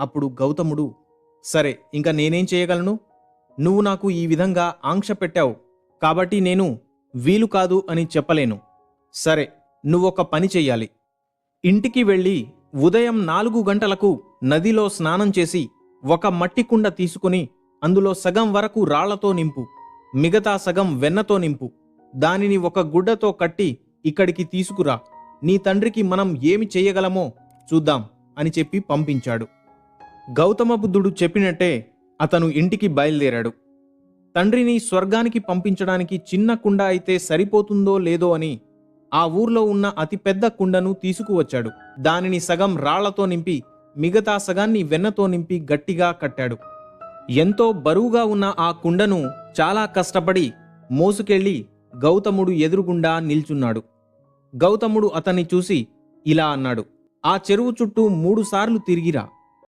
అప్పుడు గౌతముడు సరే ఇంకా నేనేం చేయగలను? నువ్వు నాకు ఈ విధంగా ఆంక్ష పెట్టావు కాబట్టి నేను వీలు కాదు అని చెప్పలేను. సరే నువ్వొక పని చెయ్యాలి. ఇంటికి వెళ్ళి ఉదయం నాలుగు గంటలకు నదిలో స్నానం చేసి ఒక మట్టి కుండ తీసుకుని అందులో సగం వరకు రాళ్ళతో నింపు మిగతా సగం వెన్నతో నింపు. దానిని ఒక గుడ్డతో కట్టి ఇక్కడికి తీసుకురా. నీ తండ్రికి మనం ఏమి చెయ్యగలమో చూద్దాం అని చెప్పి పంపించాడు. గౌతమ బుద్ధుడు చెప్పినట్టే అతను ఇంటికి బయలుదేరాడు. తండ్రిని స్వర్గానికి పంపించడానికి చిన్న కుండ అయితే సరిపోతుందో లేదో అని ఆ ఊర్లో ఉన్న అతిపెద్ద కుండను తీసుకువచ్చాడు. దానిని సగం రాళ్ళతో నింపి మిగతా సగాన్ని వెన్నతో నింపి గట్టిగా కట్టాడు. ఎంతో బరువుగా ఉన్న ఆ కుండను చాలా కష్టపడి మోసుకెళ్ళి గౌతముడు ఎదురుగుండా నిల్చున్నాడు. గౌతముడు అతన్ని చూసి ఇలా అన్నాడు ఆ చెరువు చుట్టూ మూడుసార్లు తిరిగిరా.